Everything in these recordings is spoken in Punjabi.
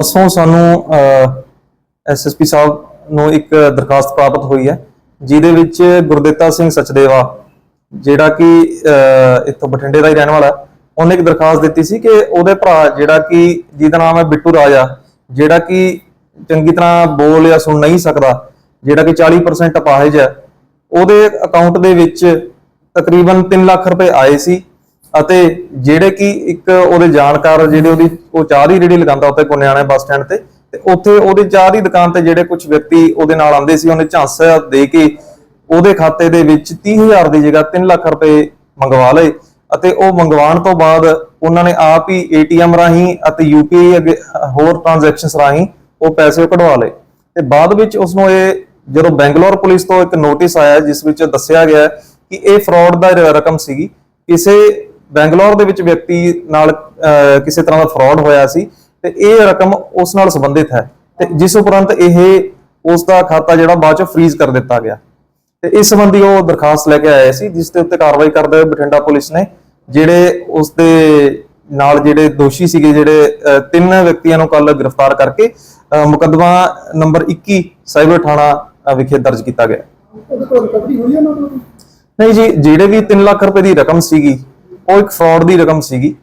ਪਰਸੋਂ ਸਾਨੂੰ ਐਸਐਸਪੀ ਸਾਹਿਬ ਨੂੰ ਇੱਕ ਦਰਖਾਸਤ ਪ੍ਰਾਪਤ ਹੋਈ ਹੈ, ਜਿਹਦੇ ਵਿੱਚ ਗੁਰਦਿੱਤਾ ਸਿੰਘ ਸਚਦੇਵਾ, ਜਿਹੜਾ ਕਿ ਇੱਥੋਂ ਬਠਿੰਡੇ ਦਾ ਹੀ ਰਹਿਣ ਵਾਲਾ, ਉਹਨੇ ਇੱਕ ਦਰਖਾਸਤ ਦਿੱਤੀ ਸੀ ਕਿ ਉਹਦੇ ਭਰਾ ਜਿਹੜਾ ਕਿ, ਜਿਹਦਾ ਨਾਮ ਹੈ ਬਿੱਟੂ ਰਾਜਾ, ਜਿਹੜਾ ਕਿ ਚੰਗੀ ਤਰ੍ਹਾਂ ਬੋਲ ਜਾਂ ਸੁਣ ਨਹੀਂ ਸਕਦਾ, ਜਿਹੜਾ ਕਿ 40% ਅਪਾਹਿਜ ਹੈ, ਉਹਦੇ ਅਕਾਊਂਟ ਦੇ ਵਿੱਚ ਤਕਰੀਬਨ 3 ਲੱਖ ਰੁਪਏ ਆਏ ਸੀ ਅਤੇ ਜਿਹੜੇ ਕਿ ਇੱਕ ਉਹਦੇ ਜਾਣਕਾਰ ਜਿਹੜੇ ਉਹਦੀ, ਉਹ ਚਾਹ ਦੀ ਰੇੜੀ ਲਗਾਉਂਦਾ ਉੱਤੇ ਪੁੰਨਿਆਣੇ ਬੱਸ ਸਟੈਂਡ ਤੇ ਤੇ ਉੱਥੇ ਉਹਦੀ ਚਾਹ ਦੀ ਦੁਕਾਨ ਤੇ ਜਿਹੜੇ ਕੁਝ ਵਿਅਕਤੀ ਉਹਦੇ ਨਾਲ ਆਉਂਦੇ ਸੀ, ਉਹਨੇ ਝਾਂਸਾ ਦੇ ਕੇ ਉਹਦੇ ਖਾਤੇ ਦੇ ਵਿੱਚ 30000 ਦੀ ਜਗ੍ਹਾ 3 ਲੱਖ ਰੁਪਏ ਮੰਗਵਾ ਲਏ ਅਤੇ ਉਹ ਮੰਗਵਾਉਣ ਤੋਂ ਬਾਅਦ ਉਹਨਾਂ ਨੇ ਆਪ ਹੀ ਏਟੀਐਮ ਰਾਹੀਂ ਅਤੇ ਯੂਪੀਆਈ ਅੱਗੇ ਹੋਰ ਟ੍ਰਾਂਜੈਕਸ਼ਨਸ ਰਾਹੀਂ ਉਹ ਪੈਸੇ ਕਢਵਾ ਲਏ। ਤੇ ਬਾਅਦ ਵਿੱਚ ਉਸ ਨੂੰ ਇਹ ਜਦੋਂ ਬੈਂਗਲੌਰ ਪੁਲਿਸ ਤੋਂ ਇੱਕ ਨੋਟਿਸ ਆਇਆ, ਜਿਸ ਵਿੱਚ ਦੱਸਿਆ ਗਿਆ ਕਿ ਇਹ ਫਰਾਡ ਦਾ ਰਕਮ ਸੀਗੀ, ਕਿਸੇ ਬੈਂਗਲੌਰ ਦੇ ਵਿੱਚ ਵਿਅਕਤੀ ਨਾਲ ਕਿਸੇ ਤਰ੍ਹਾਂ ਦਾ ਫਰਾਡ ਹੋਇਆ ਸੀ ਤੇ ਇਹ ਰਕਮ ਉਸ ਨਾਲ ਸੰਬੰਧਿਤ ਹੈ ਤੇ ਜਿਸ ਉਪਰੰਤ ਇਹ ਉਸ ਦਾ ਖਾਤਾ ਜਿਹੜਾ ਬਾਅਦ ਚ ਫ੍ਰੀਜ਼ ਕਰ ਦਿੱਤਾ ਗਿਆ ਤੇ ਇਸ ਸੰਬੰਧੀ ਉਹ ਦਰਖਾਸਤ ਲੈ ਕੇ ਆਏ ਸੀ ਜਿਸ ਦੇ ਉੱਤੇ ਕਾਰਵਾਈ ਕਰਦੇ ਹੋਏ ਬਠਿੰਡਾ ਪੁਲਿਸ ਨੇ ਜਿਹੜੇ ਉਸ ਦੇ ਨਾਲ ਜਿਹੜੇ ਦੋਸ਼ੀ ਸੀਗੇ ਜਿਹੜੇ ਤਿੰਨ ਵਿਅਕਤੀਆਂ ਨੂੰ ਕੱਲ ਗ੍ਰਿਫਤਾਰ ਕਰਕੇ ਮੁਕੱਦਮਾ ਨੰਬਰ 21 ਸਾਈਬਰ ਥਾਣਾ ਵਿਖੇ ਦਰਜ ਕੀਤਾ ਗਿਆ? ਨਹੀਂ ਜੀ ਜਿਹੜੇ ਵੀ 3 ਲੱਖ ਰੁਪਏ ਦੀ ਰਕਮ ਸੀਗੀ ਉਹ ਇੱਕ ਫਰਾਡ ਦੀ ਰਕਮ ਸੀਗੀ।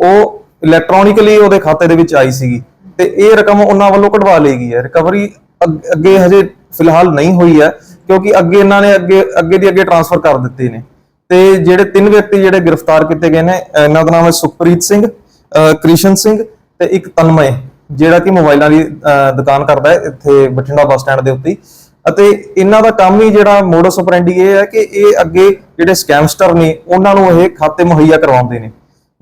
ਉਹ ਇਲੈਕਟ੍ਰੋਨਿਕਲੀ ਉਹਦੇ ਖਾਤੇ ਦੇ ਵਿੱਚ ਆਈ ਸੀਗੀ। ਤੇ ਇਹ ਰਕਮ ਉਹਨਾਂ ਵੱਲੋਂ ਕਢਵਾ ਲਈ ਗਈ ਹੈ। ਰਿਕਵਰੀ ਅੱਗੇ ਹਜੇ ਫਿਲਹਾਲ ਨਹੀਂ ਹੋਈ ਹੈ, ਕਿਉਂਕਿ ਅੱਗੇ ਇਹਨਾਂ ਨੇ ਅੱਗੇ ਅੱਗੇ ਦੀ ਅੱਗੇ ਟ੍ਰਾਂਸਫਰ ਕਰ ਦਿੱਤੇ ਨੇ। ਤੇ ਜਿਹੜੇ ਤਿੰਨ ਵਿਅਕਤੀ ਜਿਹੜੇ ਗ੍ਰਿਫਤਾਰ ਕੀਤੇ ਗਏ ਨੇ ਇਹਨਾਂ ਦਾ ਨਾਮ ਹੈ ਸੁਖਪ੍ਰੀਤ ਸਿੰਘ ਕ੍ਰਿਸ਼ਨ ਸਿੰਘ ਤੇ ਇੱਕ ਤਨਮਏ, ਜਿਹੜਾ ਕਿ ਮੋਬਾਈਲਾਂ ਦੀ, ਅਹ ਦੁਕਾਨ ਕਰਦਾ ਹੈ ਇੱਥੇ ਬਠਿੰਡਾ ਬੱਸ ਸਟੈਂਡ ਦੇ ਉੱਤੇ ਅਤੇ ਇਹਨਾਂ ਦਾ ਕੰਮ ਹੀ ਜਿਹੜਾ ਮੋਡਸ ਆਪਰੈਂਡੀ ਇਹ ਹੈ ਕਿ ਇਹ ਅੱਗੇ ਜਿਹੜੇ ਸਕੈਮਸਟਰ ਨੇ, ਉਹਨਾਂ ਨੂੰ ਇਹ ਖਾਤੇ ਮੁਹੱਈਆ ਕਰਵਾਉਂਦੇ ਨੇ।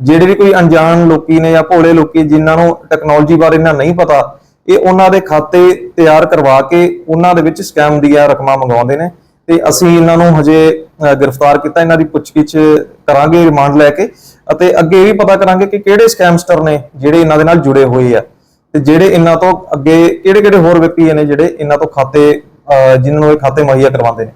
ਜਿਹੜੇ ਵੀ ਕੋਈ ਅਣਜਾਣ ਲੋਕੀ ਨੇ ਜਾਂ ਭੋਲੇ ਲੋਕੀ ਜਿਨ੍ਹਾਂ ਨੂੰ ਟੈਕਨੋਲੋਜੀ ਬਾਰੇ ਇਹਨਾਂ ਨਹੀਂ ਪਤਾ, ਇਹ ਉਹਨਾਂ ਦੇ ਖਾਤੇ ਤਿਆਰ ਕਰਵਾ ਕੇ ਉਹਨਾਂ ਦੇ ਵਿੱਚ ਸਕੈਮ ਦੀਆਂ ਰਕਮਾਂ ਮੰਗਵਾਉਂਦੇ ਨੇ। ਤੇ ਅਸੀਂ ਇਹਨਾਂ ਨੂੰ ਹਜੇ ਗ੍ਰਿਫਤਾਰ ਕੀਤਾ, ਇਹਨਾਂ ਦੀ ਪੁੱਛਗਿੱਛ ਕਰਾਂਗੇ, ਰਿਮਾਂਡ ਲੈ ਕੇ। ਅਤੇ ਅੱਗੇ ਇਹ ਵੀ ਪਤਾ ਕਰਾਂਗੇ ਕਿ ਕਿਹੜੇ ਸਕੈਮਸਟਰ ਨੇ ਜਿਹੜੇ ਇਹਨਾਂ ਦੇ ਨਾਲ ਜੁੜੇ ਹੋਏ ਆ। ਤੇ ਜਿਹੜੇ ਇਹਨਾਂ ਤੋਂ ਅੱਗੇ ਕਿਹੜੇ ਕਿਹੜੇ ਹੋਰ ਵਿਅਕਤੀ ਨੇ ਜਿਹੜੇ ਇਹਨਾਂ ਤੋਂ ਖਾਤੇ ਜਿਨ੍ਹਾਂ ਨੂੰ ਇਹ ਖਾਤੇ ਮੁਹੱਈਆ ਕਰਵਾਉਂਦੇ ਨੇ।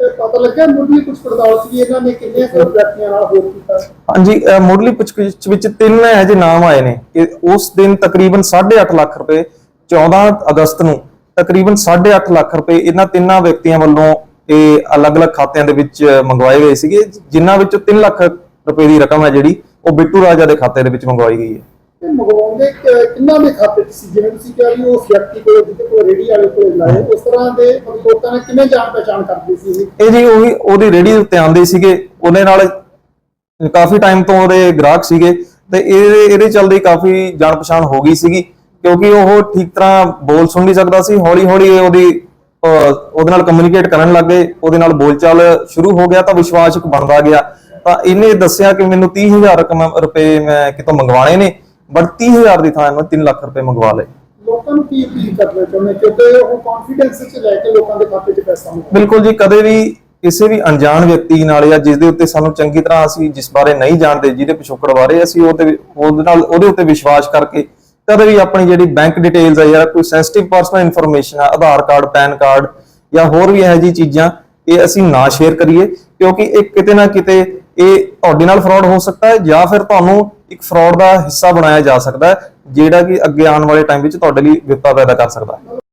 ਪਤਾ ਲੱਗਿਆ ਮੁੱਢਲੀ ਕੁਝ ਪੜਤਾਲ ਸੀ ਇਹਨਾਂ ਨੇ ਕਿੰਨੇ ਵਿਅਕਤੀਆਂ ਨਾਲ ਹੋਰ ਕੀਤਾ? ਹਾਂਜੀ ਮੁੱਢਲੀ ਪੁੱਛਗਿੱਛ ਵਿੱਚ ਤਿੰਨ ਜਿਹੇ ਨਾਮ ਆਏ ਨੇ ਕਿ ਉਸ ਦਿਨ ਤਕਰੀਬਨ 8.5 ਲੱਖ ਰੁਪਏ 14 ਅਗਸਤ ਨੂੰ ਤਕਰੀਬਨ 8.5 ਲੱਖ ਰੁਪਏ ਇਹਨਾਂ ਤਿੰਨਾਂ ਵਿਅਕਤੀਆਂ ਵੱਲੋਂ ਇਹ ਅਲੱਗ-ਅਲੱਗ ਖਾਤਿਆਂ ਦੇ ਵਿੱਚ ਮੰਗਵਾਏ ਗਏ ਸੀਗੇ ਜਿਨ੍ਹਾਂ ਵਿੱਚੋਂ 3 ਲੱਖ ਰੁਪਏ ਦੀ ਰਕਮ ਹੈ ਜਿਹੜੀ ਉਹ ਬਿੱਟੂ ਰਾਜਾ ਦੇ ਖਾਤੇ ਦੇ ਵਿੱਚ ਮੰਗਵਾਈ ਗਈ ਹੈ। ਤੇ ਮੰਗਵਾਉਂਦੇ ਕਿ- ਦੇ ਖਾਤੇ 'ਚ ਸੀ? ਜਿਵੇਂ ਤੁਸੀਂ ਕਿਹਾ ਵੀ ਉਸ ਵਿਅਕਤੀ ਕੋਲ, ਜਿਹਦੇ ਕੋਲ ਰੇੜੀ ਵਾਲੇ ਕੋਲ ਲਾਏ, ਉਸ ਤਰ੍ਹਾਂ ਦੇ ਲੋਕਾਂ ਨੇ ਕਿਵੇਂ ਜਾਣ ਪਛਾਣ ਕਰਦੇ ਸੀ ਇਹ? ਜੀ ਉਹੀ, ਉਹਦੀ ਰੇੜੀ ਉੱਤੇ ਆਉਂਦੇ ਸੀਗੇ। ਉਹਦੇ ਨਾਲ ਕਾਫੀ ਟਾਈਮ ਤੋਂ ਉਹਦੇ ਗ੍ਰਾਹਕ ਸੀਗੇ। ਤੇ ਇਹ ਇਹਦੇ ਚਲਦੇ ਕਾਫੀ ਜਾਣ ਪਛਾਣ ਹੋ ਗਈ ਸੀਗੀ। ਕਿਉਂਕਿ ਉਹ ਠੀਕ ਤਰ੍ਹਾਂ ਬੋਲ ਸੁਣ ਨਹੀਂ ਸਕਦਾ ਸੀ। ਹੌਲੀ ਹੌਲੀ ਉਹਦੀ ਉਹਦੇ ਨਾਲ ਕਮਿਊਨੀਕੇਟ ਕਰਨ ਲੱਗ ਗਏ। ਉਹਦੇ ਨਾਲ ਬੋਲਚਾਲ ਸ਼ੁਰੂ ਹੋ ਗਿਆ ਤਾਂ ਵਿਸ਼ਵਾਸ ਇੱਕ ਬਣਦਾ ਗਿਆ। ਤਾਂ ਇਹਨੇ ਦੱਸਿਆ ਕਿ ਮੈਨੂੰ 30000 ਰਕਮ ਰੁਪਏ ਮੈਂ ਕਿਤੋਂ ਮੰਗਵਾਣੇ ਨੇ। ਬਟ 30000 ਦੀ ਥਾਂ ਇਹਨੂੰ 3 ਲੱਖ ਰੁਪਏ ਮੰਗਵਾ ਲਏ। ਲੋਕਾਂ ਨੂੰ ਕੀ ਅਪੀਲ ਕਰਨਾ ਚਾਹੁੰਦੇ ਕਿਉਂਕਿ ਉਹ ਕੌਨਫੀਡੈਂਸ 'ਚ ਲੈ ਕੇ ਲੋਕਾਂ ਦੇ ਖਾਤੇ 'ਚ ਪੈਸਾ ਮੰਗਵਾਉਂਦੇ ਬਿਲਕੁਲ ਜੀ ਕਦੇ ਵੀ ਕਿਸੇ ਵੀ ਅਣਜਾਣ ਵਿਅਕਤੀ ਨਾਲ ਜਾਂ ਜਿਸ ਦੇ ਉੱਤੇ ਸਾਨੂੰ ਚੰਗੀ ਤਰ੍ਹਾਂ ਅਸੀਂ ਜਿਸ ਬਾਰੇ ਨਹੀਂ ਜਾਣਦੇ ਜਿਹਦੇ ਪਿਛੋਕੜ ਬਾਰੇ ਅਸੀਂ ਉਹਦੇ ਉਹਦੇ ਨਾਲ ਉਹਦੇ ਉੱਤੇ ਵਿਸ਼ਵਾਸ ਕਰਕੇ ਕਦੇ ਵੀ ਆਪਣੀ ਜਿਹੜੀ ਬੈਂਕ ਡਿਟੇਲਸ ਹੈ ਜਾਂ ਕੋਈ ਸੈਂਸਿਟਿਵ ਪਰਸਨਲ ਇਨਫੋਰਮੇਸ਼ਨ ਹੈ ਆਧਾਰ ਕਾਰਡ ਪੈਨ ਕਾਰਡ ਜਾਂ ਹੋਰ ਵੀ ਇਹੋ ਜਿਹੀ ਚੀਜ਼ਾਂ ਇਹ ਅਸੀਂ ਨਾ ਸ਼ੇਅਰ ਕਰੀਏ ਕਿਉਂਕਿ ਇਹ ਕਿਤੇ ਨਾ ਕਿਤੇ ਇਹ ਤੁਹਾਡੇ ਨਾਲ ਫਰਾਡ ਹੋ ਸਕਦਾ ਹੈ ਜਾਂ ਫਿਰ ਤੁਹਾਨੂੰ ਇੱਕ ਫਰਾਡ ਦਾ ਹਿੱਸਾ ਬਣਾਇਆ ਜਾ ਸਕਦਾ ਹੈ, ਜਿਹੜਾ ਕਿ ਅੱਗੇ ਆਉਣ ਵਾਲੇ ਟਾਈਮ ਵਿੱਚ ਤੁਹਾਡੇ ਲਈ ਵਿਪਤਾ ਪੈਦਾ ਕਰ ਸਕਦਾ ਹੈ।